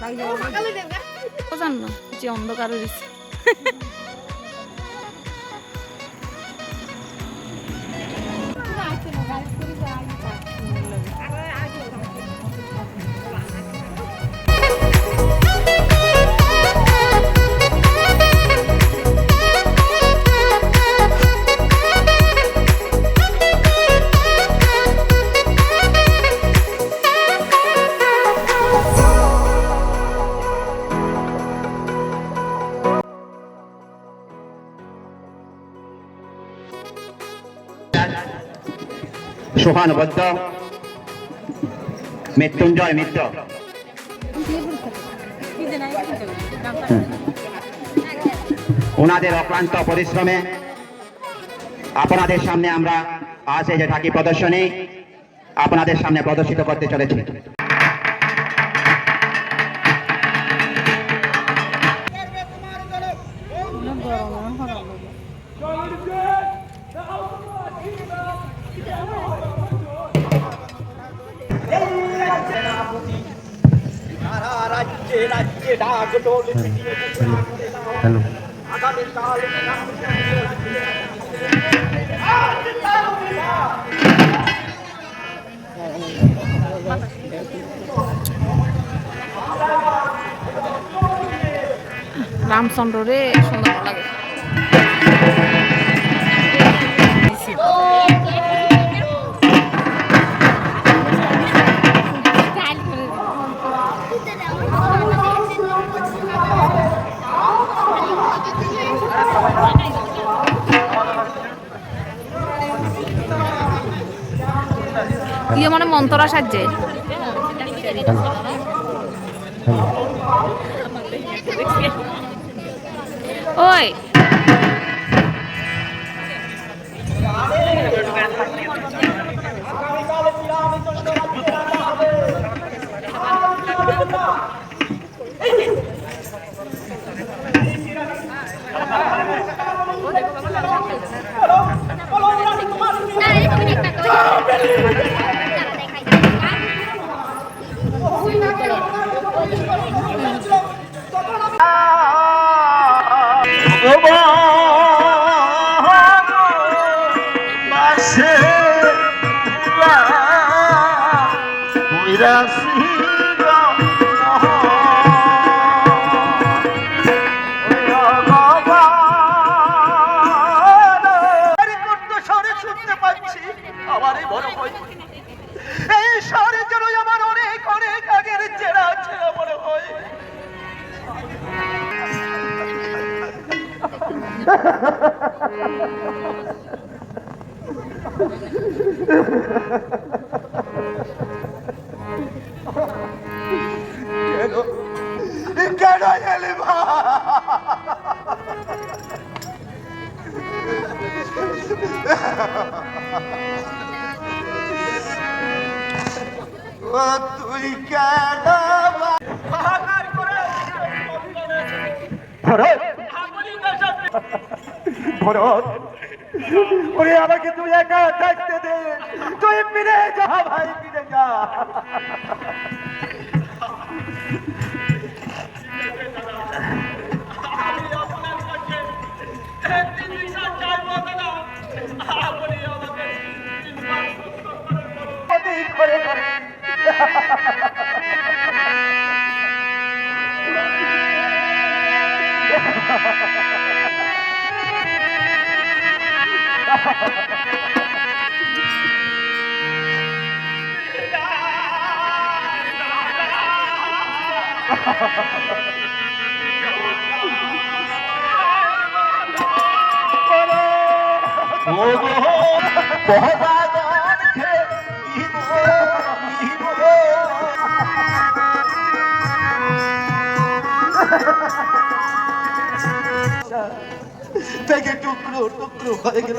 বাইরে না বুঝি অন্ধকার রয়েছে সোহান বদ্ধ মৃত্যুঞ্জয় মিত্র। ওনাদের অক্লান্ত পরিশ্রমে আপনাদের সামনে আমরা আজ এই যে ঢাকি প্রদর্শনী আপনাদের সামনে প্রদর্শিত করতে চলেছি। হ্যালো। আগামীকাল রামচন্দ্র রে সুন্দর লাগে। ইয়ে মানে মন্তরা হ্যালো ওই। Come শুনতে পাচ্ছি। আমারই মনে হয়। এই ও তুই কেন ভরত। ভরত ওরে আমাকে তুই একা থাকতে দে। তুই ফিরে যা ভাই ফিরে যা। করে করে থেকে টুকরো টুকরো হয়ে গেল।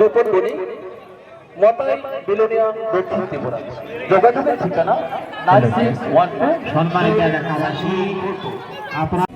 রূপন বণিক মতাই বিলোনিয়া দক্ষিণ ত্রিপুরা। যোগাযোগের ঠিকানা নাইন সিক্স ওয়ান টু সম্মানিত এলাকাবাসী আপনার